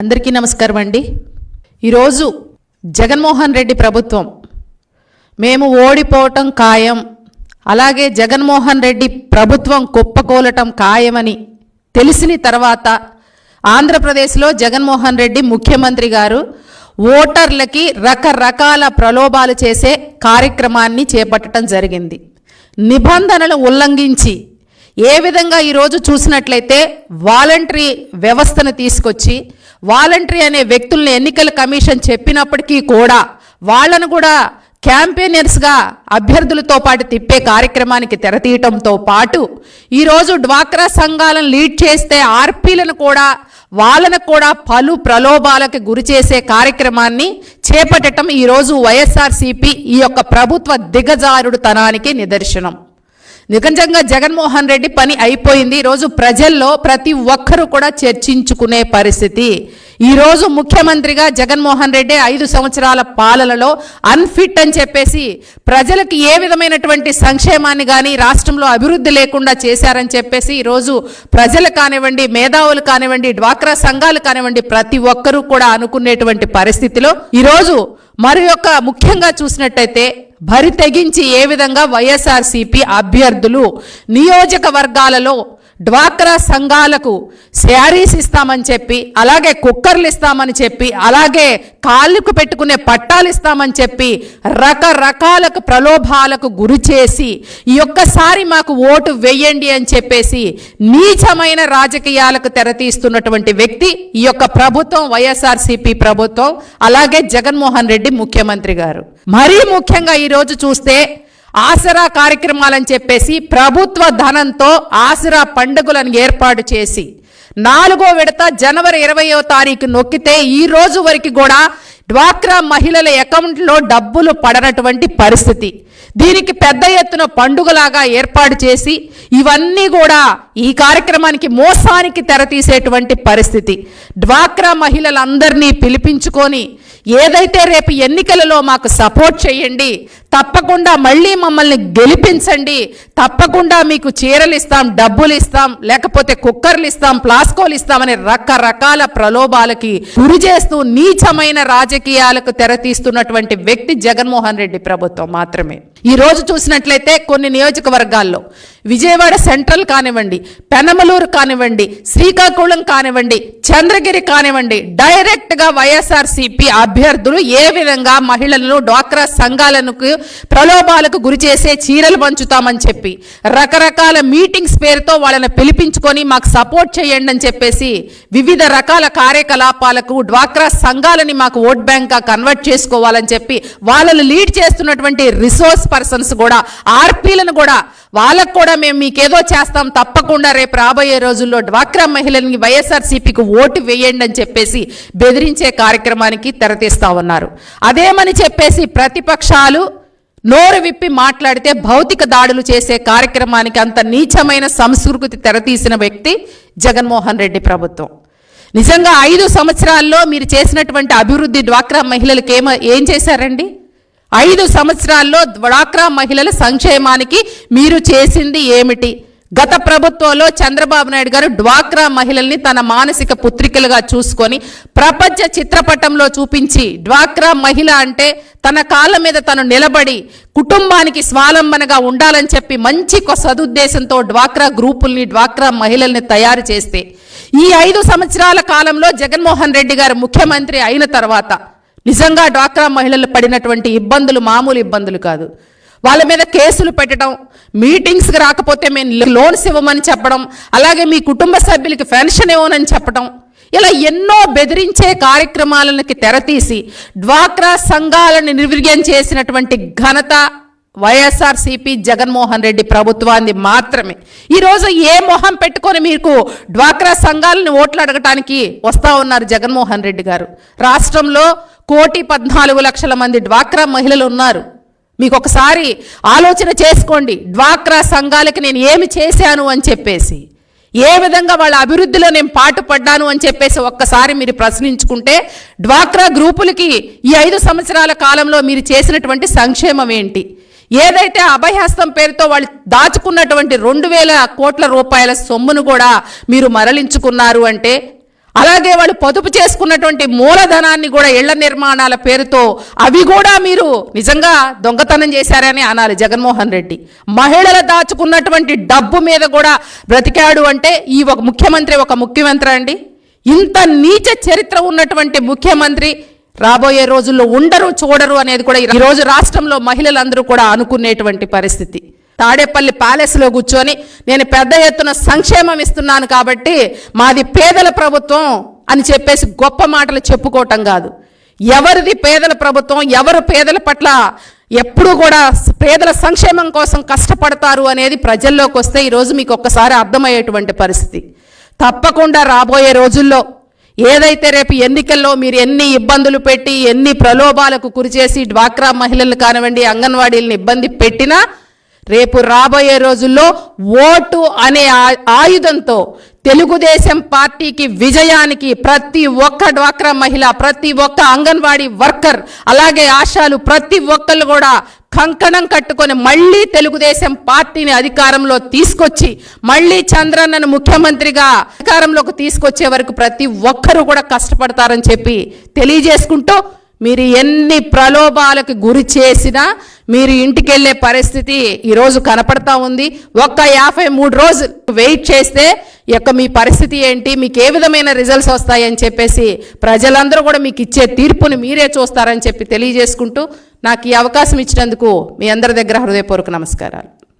అందరికీ నమస్కారం అండి. ఈరోజు జగన్మోహన్ రెడ్డి ప్రభుత్వం మేము ఓడిపోవటం ఖాయం అలాగే జగన్మోహన్ రెడ్డి ప్రభుత్వం కుప్పకూలటం ఖాయమని తెలిసిన తర్వాత ఆంధ్రప్రదేశ్లో జగన్మోహన్ రెడ్డి ముఖ్యమంత్రి గారు ఓటర్లకి రకరకాల ప్రలోభాలు చేసే కార్యక్రమాన్ని చేపట్టడం జరిగింది. నిబంధనలు ఉల్లంఘించి ఏ విధంగా ఈరోజు చూసినట్లయితే వాలంటరీ వ్యవస్థను తీసుకొచ్చి వాలంటరీ అనే వ్యక్తుల్ని ఎన్నికల కమిషన్ చెప్పినప్పటికీ కూడా వాళ్ళను కూడా క్యాంపెయినర్స్గా అభ్యర్థులతో పాటు తిప్పే కార్యక్రమానికి తెరతీయటంతో పాటు ఈరోజు డ్వాక్రా సంఘాలను లీడ్ చేస్తే ఆర్పీలను కూడా వాళ్ళను కూడా పలు ప్రలోభాలకు గురి చేసే కార్యక్రమాన్ని చేపట్టడం ఈరోజు వైఎస్ఆర్సీపీ ఈ యొక్క ప్రభుత్వ దిగజారుడు తనానికి నిదర్శనం. నిజంగా జగన్మోహన్ రెడ్డి పని అయిపోయింది. ఈరోజు ప్రజల్లో ప్రతి ఒక్కరూ కూడా చర్చించుకునే పరిస్థితి. ఈరోజు ముఖ్యమంత్రిగా జగన్మోహన్ రెడ్డి ఐదు సంవత్సరాల పాలనలో అన్ఫిట్ అని చెప్పేసి ప్రజలకు ఏ విధమైనటువంటి సంక్షేమాన్ని కానీ రాష్ట్రంలో అభివృద్ధి లేకుండా చేశారని చెప్పేసి ఈరోజు ప్రజలు కానివ్వండి మేధావులు కానివ్వండి డ్వాక్రా సంఘాలు కానివ్వండి ప్రతి ఒక్కరూ కూడా అనుకునేటువంటి పరిస్థితిలో ఈరోజు మరి యొక్క ముఖ్యంగా చూసినట్టయితే భరి తెగించి ఏ విధంగా వైఎస్ఆర్సీపీ అభ్యర్థులు నియోజకవర్గాలలో డ్వాక్రా సంఘాలకు శారీస్ ఇస్తామని చెప్పి అలాగే కుక్కర్లు ఇస్తామని చెప్పి అలాగే కాళ్ళకు పెట్టుకునే పట్టాలు ఇస్తామని చెప్పి రకరకాలకు ప్రలోభాలకు గురి చేసి ఈ ఒక్కసారి మాకు ఓటు వేయండి అని చెప్పేసి నీచమైన రాజకీయాలకు తెరతీస్తున్నటువంటి వ్యక్తి ఈ యొక్క ప్రభుత్వం వైఎస్ఆర్సీపీ ప్రభుత్వం అలాగే జగన్మోహన్ రెడ్డి ముఖ్యమంత్రి గారు. మరీ ముఖ్యంగా ఈరోజు చూస్తే ఆసరా కార్యక్రమాలని చెప్పేసి ప్రభుత్వ ధనంతో ఆసరా పండుగలను ఏర్పాటు చేసి నాలుగో విడత జనవరి ఇరవయో తారీఖు నొక్కితే ఈ రోజు వరకు కూడా డ్వాక్రా మహిళల అకౌంట్లో డబ్బులు పడనటువంటి పరిస్థితి. దీనికి పెద్ద ఎత్తున పండుగలాగా ఏర్పాటు చేసి ఇవన్నీ కూడా ఈ కార్యక్రమానికి మోసానికి తెరతీసేటువంటి పరిస్థితి. డ్వాక్రా మహిళలందరినీ పిలిపించుకొని ఏదైతే రేపు ఎన్నికలలో మాకు సపోర్ట్ చేయండి తప్పకుండా మళ్ళీ మమ్మల్ని గెలిపించండి తప్పకుండా మీకు చీరలు ఇస్తాం డబ్బులు ఇస్తాం లేకపోతే కుక్కర్లు ఇస్తాం ప్లాస్కోలు ఇస్తామని రకరకాల ప్రలోభాలకి గురి చేస్తూ నీచమైన రాజకీయాలకు తెరతీస్తున్నటువంటి వ్యక్తి జగన్మోహన్ రెడ్డి ప్రభుత్వం మాత్రమే. ఈ రోజు చూసినట్లయితే కొన్ని నియోజకవర్గాల్లో విజయవాడ సెంట్రల్ కానివ్వండి పెనమలూరు కానివ్వండి శ్రీకాకుళం కానివ్వండి చంద్రగిరి కానివ్వండి డైరెక్ట్గా వైఎస్ఆర్సీపీ అభ్యర్థులు ఏ విధంగా మహిళలను డ్వాక్రా సంఘాలను ప్రలోభాలకు గురి చేసే చీరలు పంచుతామని చెప్పి రకరకాల మీటింగ్స్ పేరుతో వాళ్ళని పిలిపించుకొని మాకు సపోర్ట్ చేయండి అని చెప్పేసి వివిధ రకాల కార్యకలాపాలకు డ్వాక్రా సంఘాలని మాకు ఓట్ బ్యాంక్గా కన్వర్ట్ చేసుకోవాలని చెప్పి వాళ్ళని లీడ్ చేస్తున్నటువంటి రిసోర్స్ పర్సన్స్ కూడా ఆర్పీలను కూడా వాళ్ళకు కూడా మేము మీకేదో చేస్తాం తప్పకుండా రేపు రాబోయే రోజుల్లో డ్వాక్రా మహిళల్ని వైఎస్ఆర్సీపీకి ఓటు వేయండి అని చెప్పేసి బెదిరించే కార్యక్రమానికి తెరతీస్తా ఉన్నారు. అదేమని చెప్పేసి ప్రతిపక్షాలు నోరు విప్పి మాట్లాడితే భౌతిక దాడులు చేసే కార్యక్రమానికి అంత నీచమైన సంస్కృతి తెరతీసిన వ్యక్తి జగన్మోహన్ రెడ్డి ప్రభుత్వం. నిజంగా ఐదు సంవత్సరాల్లో మీరు చేసినటువంటి అభివృద్ధి డ్వాక్రా మహిళలకు ఏమ ఏం చేశారండి? ఐదు సంవత్సరాల్లో డ్వాక్రా మహిళల సంక్షేమానికి మీరు చేసింది ఏమిటి? గత ప్రభుత్వంలో చంద్రబాబు నాయుడు గారు డ్వాక్రా మహిళల్ని తన మానసిక పుత్రికలుగా చూసుకొని ప్రపంచ చిత్రపటంలో చూపించి డ్వాక్రా మహిళ అంటే తన కాళ్ళ మీద తను నిలబడి కుటుంబానికి స్వాలంబనగా ఉండాలని చెప్పి మంచి కొ- సదుద్దేశంతో డ్వాక్రా గ్రూపుల్ని డ్వాక్రా మహిళల్ని తయారు చేస్తే ఈ ఐదు సంవత్సరాల కాలంలో జగన్మోహన్ రెడ్డి గారు ముఖ్యమంత్రి అయిన తర్వాత నిజంగా డ్వాక్రా మహిళలు పడినటువంటి ఇబ్బందులు మామూలు ఇబ్బందులు కాదు. వాళ్ళ మీద కేసులు పెట్టడం మీటింగ్స్కి రాకపోతే మేము లోన్స్ ఇవ్వమని చెప్పడం అలాగే మీ కుటుంబ సభ్యులకి పెన్షన్ ఇవ్వనని చెప్పడం ఇలా ఎన్నో బెదిరించే కార్యక్రమాలకి తెరతీసి డ్వాక్రా సంఘాలను నిర్వీర్యం చేసినటువంటి ఘనత వైఎస్ఆర్సీపీ జగన్మోహన్ రెడ్డి ప్రభుత్వాన్ని మాత్రమే. ఈరోజు ఏ మొహం పెట్టుకొని మీకు డ్వాక్రా సంఘాలను ఓట్లు అడగటానికి వస్తూ ఉన్నారు జగన్మోహన్ రెడ్డి గారు. రాష్ట్రంలో కోటి పద్నాలుగు లక్షల మంది డ్వాక్రా మహిళలు ఉన్నారు. మీకు ఒకసారి ఆలోచన చేసుకోండి. డ్వాక్రా సంఘాలకి నేను ఏమి చేశాను అని చెప్పేసి ఏ విధంగా వాళ్ళ అభివృద్ధిలో నేను పాటు పడ్డాను అని చెప్పేసి ఒక్కసారి మీరు ప్రశ్నించుకుంటే డ్వాక్రా గ్రూపులకి ఈ ఐదు సంవత్సరాల కాలంలో మీరు చేసినటువంటి సంక్షేమం ఏంటి? ఏదైతే అభయహస్తం పేరుతో వాళ్ళు దాచుకున్నటువంటి రెండు వేల కోట్ల రూపాయల సొమ్మును కూడా మీరు మరలించుకున్నారు అంటే అలాగే వాళ్ళు పొదుపు చేసుకున్నటువంటి మూలధనాన్ని కూడా ఇళ్ళ నిర్మాణాల పేరుతో అవి కూడా మీరు నిజంగా దొంగతనం చేశారని అనాలి జగన్మోహన్ రెడ్డి. మహిళలు దాచుకున్నటువంటి డబ్బు మీద కూడా బ్రతికాడు అంటే ఈ ఒక ముఖ్యమంత్రి ఒక ముఖ్యమంత్రి అండి. ఇంత నీచ చరిత్ర ఉన్నటువంటి ముఖ్యమంత్రి రాబోయే రోజుల్లో ఉండరు చూడరు అనేది కూడా ఈ రోజు రాష్ట్రంలో మహిళలందరూ కూడా అనుకునేటువంటి పరిస్థితి. తాడేపల్లి ప్యాలెస్లో కూర్చొని నేను పెద్ద ఎత్తున సంక్షేమం ఇస్తున్నాను కాబట్టి మాది పేదల ప్రభుత్వం అని చెప్పేసి గొప్ప మాటలు చెప్పుకోవటం కాదు. ఎవరిది పేదల ప్రభుత్వం ఎవరు పేదల పట్ల ఎప్పుడు కూడా పేదల సంక్షేమం కోసం కష్టపడతారు అనేది ప్రజల్లోకి వస్తే ఈరోజు మీకు ఒక్కసారి అర్థమయ్యేటువంటి పరిస్థితి. తప్పకుండా రాబోయే రోజుల్లో ఏదైతే రేపు ఎన్నికల్లో మీరు ఎన్ని ఇబ్బందులు పెట్టి ఎన్ని ప్రలోభాలకు గురిచేసి డ్వాక్రా మహిళలు కానివ్వండి అంగన్వాడీలను ఇబ్బంది పెట్టినా రేపు రాబోయే రోజుల్లో ఓటు అనే ఆయుధంతో తెలుగుదేశం పార్టీకి విజయానికి ప్రతి ఒక్క డ్వాక్రా మహిళ ప్రతి ఒక్క అంగన్వాడీ వర్కర్ అలాగే ఆశాలు ప్రతి ఒక్కళ్ళు కూడా కంకణం కట్టుకొని మళ్ళీ తెలుగుదేశం పార్టీని అధికారంలో తీసుకొచ్చి మళ్ళీ చంద్రన్నను ముఖ్యమంత్రిగా అధికారంలోకి తీసుకొచ్చే వరకు ప్రతి ఒక్కరూ కూడా కష్టపడతారని చెప్పి తెలియజేసుకుంటూ మీరు ఎన్ని ప్రలోభాలకు గురి చేసినా మీరు ఇంటికి వెళ్ళే పరిస్థితి ఈరోజు కనపడతా ఉంది. ఒక్క యాభై మూడు రోజులు వెయిట్ చేస్తే యొక్క మీ పరిస్థితి ఏంటి? మీకు ఏ విధమైన రిజల్ట్స్ వస్తాయని చెప్పేసి ప్రజలందరూ కూడా మీకు ఇచ్చే తీర్పుని మీరే చూస్తారని చెప్పి తెలియజేసుకుంటూ నాకు ఈ అవకాశం ఇచ్చినందుకు మీ అందరి దగ్గర హృదయపూర్వక నమస్కారాలు.